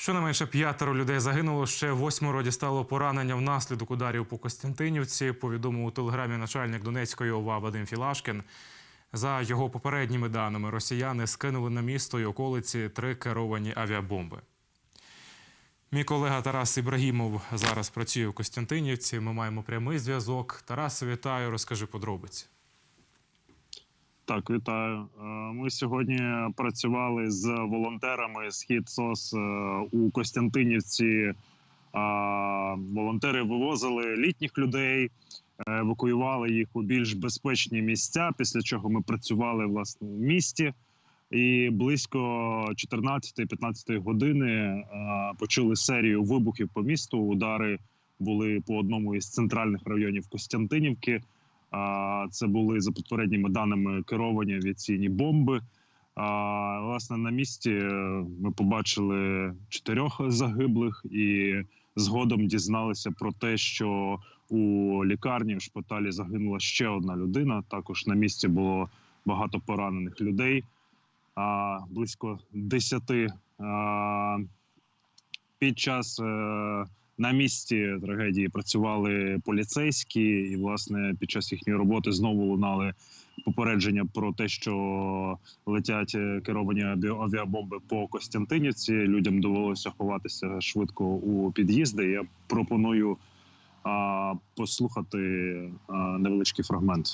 Щонайменше п'ятеро людей загинуло, ще восьмеро дістало поранення внаслідок ударів по Костянтинівці. Повідомив у телеграмі начальник Донецької ОВА Вадим Філашкін. За його попередніми даними, росіяни скинули на місто і околиці три керовані авіабомби. Мій колега Тарас Ібрагімов зараз працює у Костянтинівці. Ми маємо прямий зв'язок. Тарас, вітаю, розкажи подробиці. Так, вітаю. Е, Ми сьогодні працювали з волонтерами Схід СОС е, у Костянтинівці. Волонтери вивозили літніх людей, е, евакуювали їх у більш безпечні місця. Після чого ми працювали власне в місті. І близько 14-15 години е, почули серію вибухів по місту. Удари були по одному із центральних районів Костянтинівки. Це були за попередніми даними керовані авіаційні бомби. Власне, на місці е, ми побачили чотирьох загиблих і згодом дізналися про те, що у лікарні в шпиталі загинула ще одна людина. Також на місці було багато поранених людей. Близько десяти. Під час е, на місці трагедії працювали поліцейські, і власне під час їхньої роботи знову лунали попередження про те, що летять е, керовані авіа- авіабомби по Костянтинівці. Людям довелося ховатися швидко у під'їзди. Я пропоную а, послухати а, невеличкий фрагмент.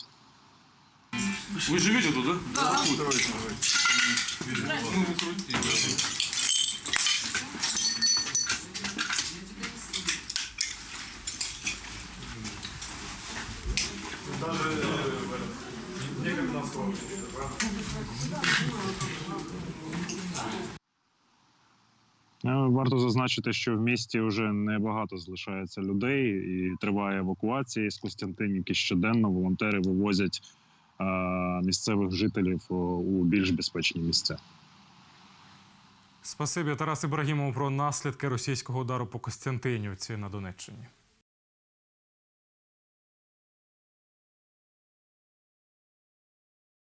Вы живете тут, да? Да. Варто зазначити, що в місті вже небагато залишається людей і триває евакуація з Костянтинівки щоденно. Волонтери вивозять е, місцевих жителів у більш безпечні місця. Спасибі, Тарас Ібрагімов, про наслідки російського удару по Костянтинівці на Донеччині.